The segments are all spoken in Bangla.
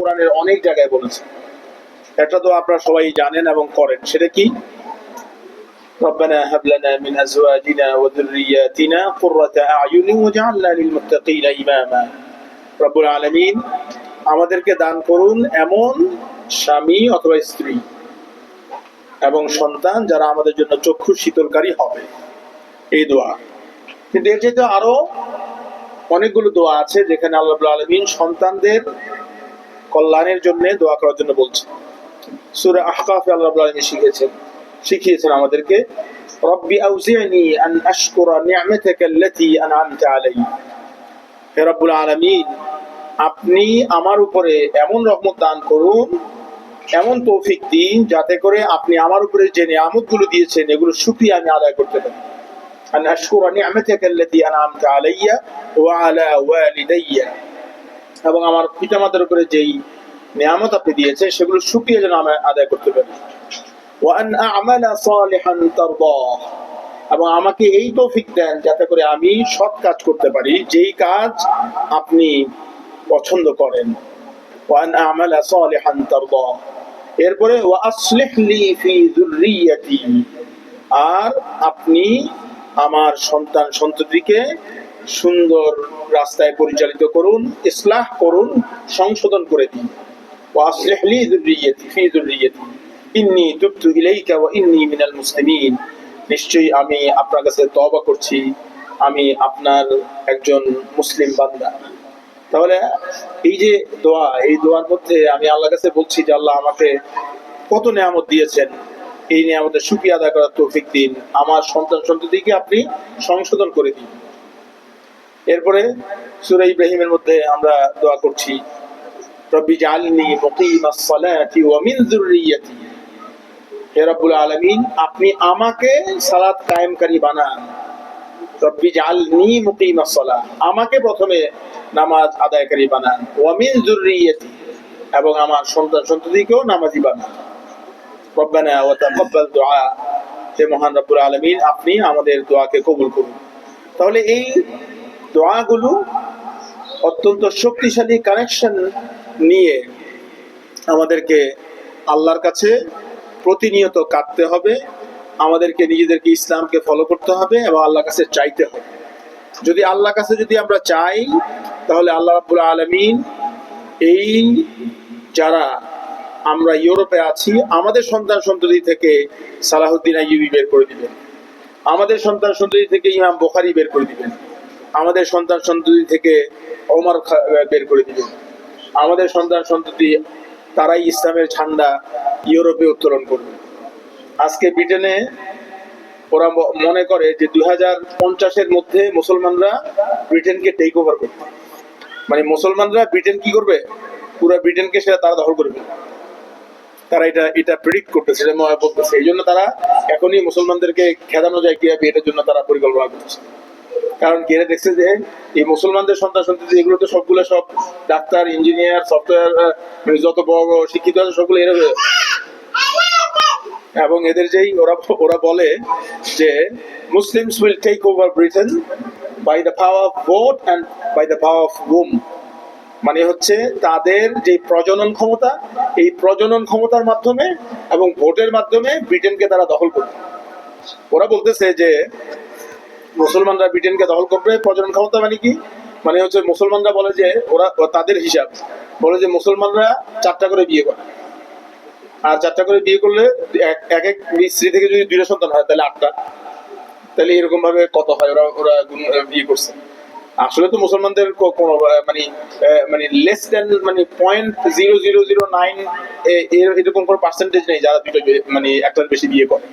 কোরআনের অনেক জায়গায় বলেছে একটা তো আপনারা সবাই জানেন এবং করেন সেটা কি ربنا هب لنا من ازواجنا وذرياتنا قرة اعين واجعلنا للمتقين اماما রব্বুল আলামিন আমাদেরকে দান করুন এমন স্বামী অথবা স্ত্রী এবং সন্তান যারা আমাদের জন্য চক্ষু শীতলকারী হবে এই দোয়া কিন্তু এর যেহেতু আরো অনেকগুলো দোয়া আছে যেখানে আল্লাহ আলমিন সন্তানদের কল্যাণের জন্য দোয়া করার জন্য বলছে। সুরে আহকাফ আল্লাহ আলমী শিখেছেন শিখিয়েছেন আমাদেরকে, রব্বি আন আশকুরা হে রব্বুল আপনি আমার উপরে এমন রহমত দান করুন, এমন তৌফিক দিন যাতে করে আপনি আমার উপরে যে নিয়ামতগুলো দিয়েছেন, এগুলো শুকরিয়া আমি আদায় করতে পারি। আন আশকুরা নিয়ামাতাকা আল্লাতী আলাইয়া ওয়া আলা ওয়ালিদাইয়া। এবং আমার পিতামাতার উপরে যেই নিয়ামত আপনি দিয়েছে সেগুলো শুকিয়ে যেন আমি আদায় করতে পারি। এবং আমাকে এই তৌফিক দেন যাতে করে আমি সৎ কাজ করতে পারি, যেই কাজ আপনি পছন্দ করেন। এরপরে আর আপনি আমার সন্তান সন্ততিকে সুন্দর রাস্তায় পরিচালিত করুন ইসলাহ করুন সংশোধন করে দিন وأصلح لي ذريتي في ذريتي إني تبت إليك وإني من المسلمين নিশ্চয়ই আমি আপনার কাছে তওবা করছি আমি আপনার একজন মুসলিম বান্দা তাহলে এই যে দোয়া এই দোয়ার মধ্যে আমি আল্লাহর কাছে বলছি যে আল্লাহ আমাকে কত নিয়ামত দিয়েছেন এই নিয়ামতের সুক্রিয়া আদায় করার তৌফিক দিন আমার সন্তান সন্ততিকে আপনি সংশোধন করে দিন এরপরে সূরা ইব্রাহিমের মধ্যে আমরা দোয়া করছি, রব্বি মুকিমাস সালাতি ওয়া মিন যুররিয়াতি। হে রব্বুল আলামিন, আপনি আমাকে সালাত কায়েমকারী বানান। রব্বি সালাহ আমাকে প্রথমে নামাজ আদায়কারী বানান। ওয়া মিন যুররিয়াতি। এবং আমার সন্তান সন্ততিকেও নামাজি বানান। রব্বানা ওয়া তাকাব্বাল দুআ। হে মহান রব্বুল আলামিন, আপনি আমাদের দোয়াকে কবুল করুন। তাহলে এই দোয়াগুলো অত্যন্ত শক্তিশালী কানেকশন নিয়ে আমাদেরকে আল্লাহর কাছে প্রতিনিয়ত কাঁদতে হবে, আমাদেরকে নিজেদেরকে ইসলামকে ফলো করতে হবে এবং আল্লাহর কাছে চাইতে হবে। যদি আল্লাহর কাছে যদি আমরা চাই, তাহলে আল্লাহ রাব্বুল আলামিন এই যারা আমরা ইউরোপে আছি, আমাদের সন্তান সন্ততি থেকে সালাহুদ্দিন আইবি বের করে দিবেন। আমাদের সন্তান সন্ততি থেকে ইমাম বোখারি বের করে দিবেন। আমাদের সন্তান সন্ততি থেকে ওমর খা- বের করে দিবেন আমাদের সন্তান সন্ততি তারাই ইসলামের ঝান্ডা ইউরোপে উত্তোলন করবে আজকে ব্রিটেনে ওরা মনে করে যে দুই হাজার পঞ্চাশের মধ্যে মুসলমানরা ব্রিটেনকে টেক ওভার করবে। মানে মুসলমানরা ব্রিটেন কি করবে? পুরো ব্রিটেনকে সেটা তারা দখল করবে। তারা এটা এটা প্রেডিক্ট করতেছে বলতেছে। এই জন্য তারা এখনই মুসলমানদেরকে খেদানো যায় কীভাবে, এটার জন্য তারা পরিকল্পনা করতেছে কারণ কি দেখছে যে এই মুসলমানদের সন্তান সন্ততি এগুলো তো সবগুলো সব ডাক্তার, ইঞ্জিনিয়ার, সফটওয়্যার যত বড় শিক্ষিত আছে সবগুলো এরা এবং এদের যেই ওরা ওরা বলে যে Muslims will take over Britain by the power of vote and by the power of um মানে হচ্ছে তাদের যে প্রজনন ক্ষমতা, এই প্রজনন ক্ষমতার মাধ্যমে এবং ভোটের মাধ্যমে ব্রিটেনকে তারা দখল করবে। ওরা বলতেছে যে মুসলমানরা ব্রিটেনকে দখল করবে, প্রজনন ক্ষমতা মানে কি? মানে হচ্ছে মুসলমানরা বলে যে ওরা তাদের হিসাব। বলে যে মুসলমানরা চারটা করে বিয়ে করে। আর চারটা করে বিয়ে করলে এক এক স্ত্রী থেকে যদি দুইটা সন্তান হয়, তাহলে আটটা। তাহলে এরকম ভাবে কত হয়? ওরা ওরা বিয়ে করছে। আসলে তো মুসলমানদের কোনো মানে মানে লেস দেন মানে point zero zero zero nine এরকম কোনো পার্সেন্টেজ নেই যারা দুটো মানে একটার বেশি বিয়ে করে।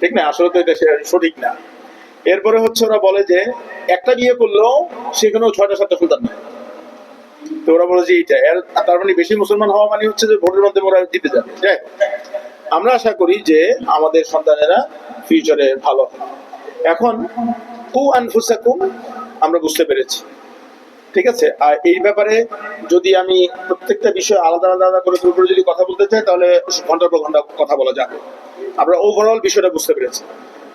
ঠিক না? আসলে তো এটা সঠিক না। এরপরে হচ্ছে ওরা বলে যে, একটা বিয়ে করলেও সেখানেও ছয়টা, সাতটা সন্তান নেয় তো ওরা বলে যে এইটা এর তার মানে বেশি মুসলমান হওয়া মানে হচ্ছে যে ভোটের মাধ্যমে ওরা জিতে যাবে। যাই আমরা আশা করি যে আমাদের সন্তানেরা ফিউচারে ভালো এখন, কু আনফুসাকুম, আমরা বুঝতে পেরেছি। ঠিক আছে? আর এই ব্যাপারে যদি আমি প্রত্যেকটা বিষয় আলাদা আলাদা করে করে যদি কথা বলতে চাই, তাহলে ঘণ্টার পর ঘণ্টা কথা বলা যাবে। আমরা ওভারঅল বিষয়টা বুঝতে পেরেছি।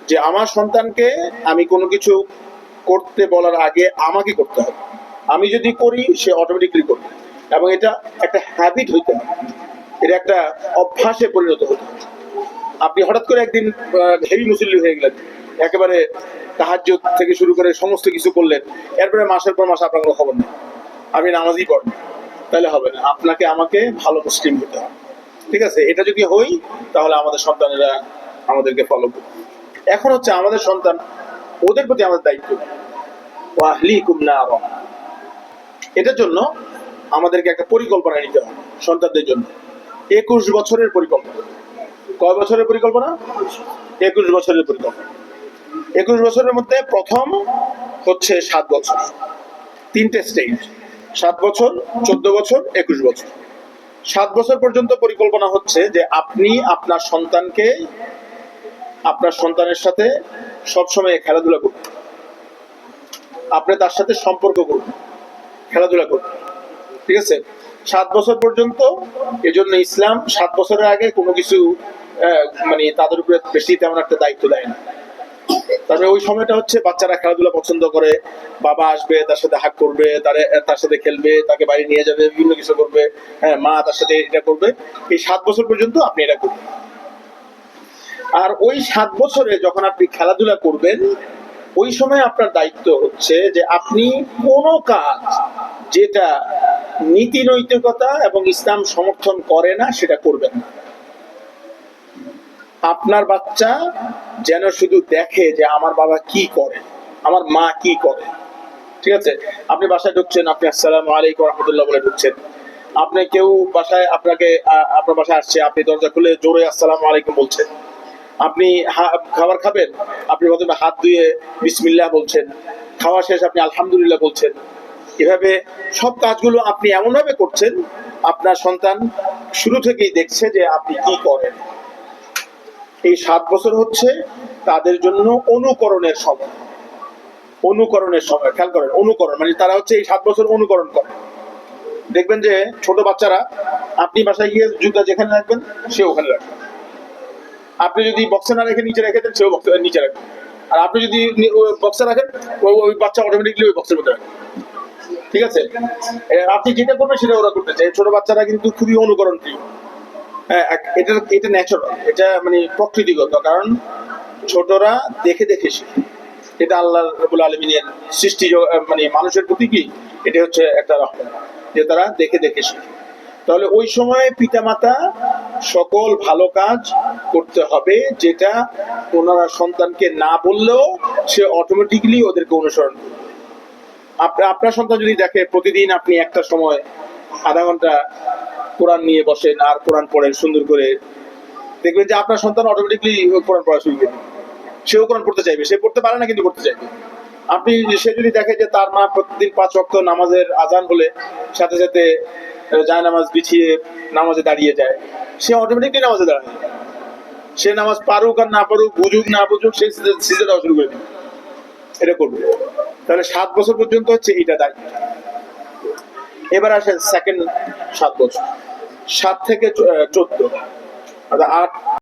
যে আমার সন্তানকে আমি কোনো কিছু করতে বলার আগে আমাকে করতে হবে। আমি যদি করি, সে অটোমেটিকলি করবে। এবং এটা একটা হ্যাবিট হইতে হবে। এটা একটা অভ্যাসে পরিণত হতে হবে। আপনি হঠাৎ করে একদিন হেভি মুসল্লি হয়ে গেলেন। একেবারে তাহাজ্য থেকে শুরু করে সমস্ত কিছু করলেন। এরপরে মাসের পর মাস আপনার কোনো খবর নেই। আপনি নামাজই পড়েন। তাহলে হবে না। আপনাকে আমাকে ভালো মুসলিম হতে হবে। ঠিক আছে? এটা যদি হই, তাহলে আমাদের সন্তানেরা আমাদেরকে ফলো করবে। এখন হচ্ছে আমাদের সন্তান, ওদের প্রতি আমাদের দায়িত্ব। এটার জন্য আমাদেরকে একটা পরিকল্পনা নিতে হবে সন্তানদের জন্য। একুশ বছরের পরিকল্পনা। কয় বছরের পরিকল্পনা? একুশ বছরের পরিকল্পনা। একুশ বছরের মধ্যে প্রথম হচ্ছে সাত বছর। তিনটে স্টেজ সাত বছর, চোদ্দ বছর, একুশ বছর। সাত বছর পর্যন্ত পরিকল্পনা হচ্ছে যে আপনি আপনার সন্তানকে আপনার সন্তানের সাথে সবসময় খেলাধুলা করবেন আপনি তার সাথে সম্পর্ক করবেন খেলাধুলা করবেন ঠিক আছে? সাত বছর পর্যন্ত এজন্য ইসলাম সাত বছরের আগে কোনো কিছু মানে তাদের উপরে বেশি তেমন একটা দায়িত্ব দেয় না। তারপরে ওই সময়টা হচ্ছে বাচ্চারা খেলাধুলা পছন্দ করে। বাবা আসবে, তার সাথে হাক করবে, তারে, তার সাথে খেলবে, তাকে বাড়ি নিয়ে যাবে, বিভিন্ন কিছু করবে। হ্যাঁ মা তার সাথে এটা করবে। এই সাত বছর পর্যন্ত আপনি এটা করবেন আর ওই সাত বছরে যখন আপনি খেলাধুলা করবেন, ওই সময় আপনার দায়িত্ব হচ্ছে যে আপনি কোনো কাজ যেটা নীতি নৈতিকতা এবং ইসলাম সমর্থন করে না, সেটা করবেন না। আপনার বাচ্চা যেন শুধু দেখে যে আমার বাবা কি করে, আমার মা কি করে। ঠিক আছে? আপনি বাসায় ঢুকছেন, আপনি আসসালাম আলাইকুম রহমতুল্লাহ বলে ঢুকছেন। আপনি কেউ বাসায়, আপনাকে আপনার বাসায় আসছে, আপনি দরজা খুলে জোরে আসসালাম আলাইকুম বলছেন। আপনি খাবার খাবেন, আপনি প্রথমে হাত ধুয়ে বিসমিল্লাহ বলছেন, খাওয়া শেষ, আপনি আলহামদুলিল্লাহ বলছেন। এভাবে সব কাজগুলো আপনি এমনভাবে করছেন, আপনার সন্তান শুরু থেকেই দেখছে যে আপনি কি করেন। এই সাত বছর হচ্ছে তাদের জন্য অনুকরণের সময়। অনুকরণের সময়, খেয়াল করেন, অনুকরণ মানে তারা হচ্ছে এই সাত বছর অনুকরণ করে। দেখবেন যে ছোট বাচ্চারা, আপনি বাসায় গিয়ে জুতা যেখানে রাখবেন, সে ওখানে রাখবে। আপনি যদি বক্সে না রেখে নিচে রেখে দেন, সেও বক্সে নিচে রাখবে। আর আপনি যদি বক্সে রাখেন ওই বাচ্চা অটোমেটিকলি ওই বক্সের মধ্যে রাখবে। ঠিক আছে? আপনি যেটা করবেন, সেটা ওরা করতে চায়। ছোট বাচ্চারা কিন্তু খুবই অনুকরণ প্রিয় হ্যাঁ এটা এটা ন্যাচারাল এটা মানে প্রকৃতিগত, কারণ ছোটরা দেখে দেখে শিখে। এটা আল্লাহ রবুল আলমিনের সৃষ্টি মানে মানুষের প্রতি কি? এটা হচ্ছে একটা রহমত, যে তারা দেখে দেখে শিখে। তাহলে ওই সময় পিতামাতা সকল ভালো কাজ করতে হবে, যেটা ওনারা সন্তানকে না বললেও সে অটোমেটিকলি ওদেরকে অনুসরণ করবে। আপনার আপনার সন্তান যদি দেখে প্রতিদিন আপনি একটা সময় আধা ঘণ্টা কোরআন নিয়ে বসেন আর কোরআন পড়েন সুন্দর করে, দেখবেন যে আপনার সন্তান অটোমেটিকলি কোরআন পড়া শুরু করবে সেও কোরআন পড়তে চাইবে, সে পড়তে পারে না কিন্তু পড়তে চাইবে। আপনি, সে যদি দেখে যে তার মা প্রতিদিন পাঁচ অক্ত নামাজের আজান হলে সাথে সাথে যায় নামাজ বিছিয়ে নামাজে দাঁড়িয়ে যায়, সে অটোমেটিকলি নামাজে দাঁড়ায়। সে নামাজ পারুক আর না পারুক, বুঝুক না বুঝুক, সে সিজে দেওয়া শুরু করে দিবে। এটা করবে। তাহলে সাত বছর পর্যন্ত হচ্ছে এটা দায়িত্ব। এবার আসেন সেকেন্ড সাত বছর। সাত থেকে চোদ্দ। অর্থাৎ আট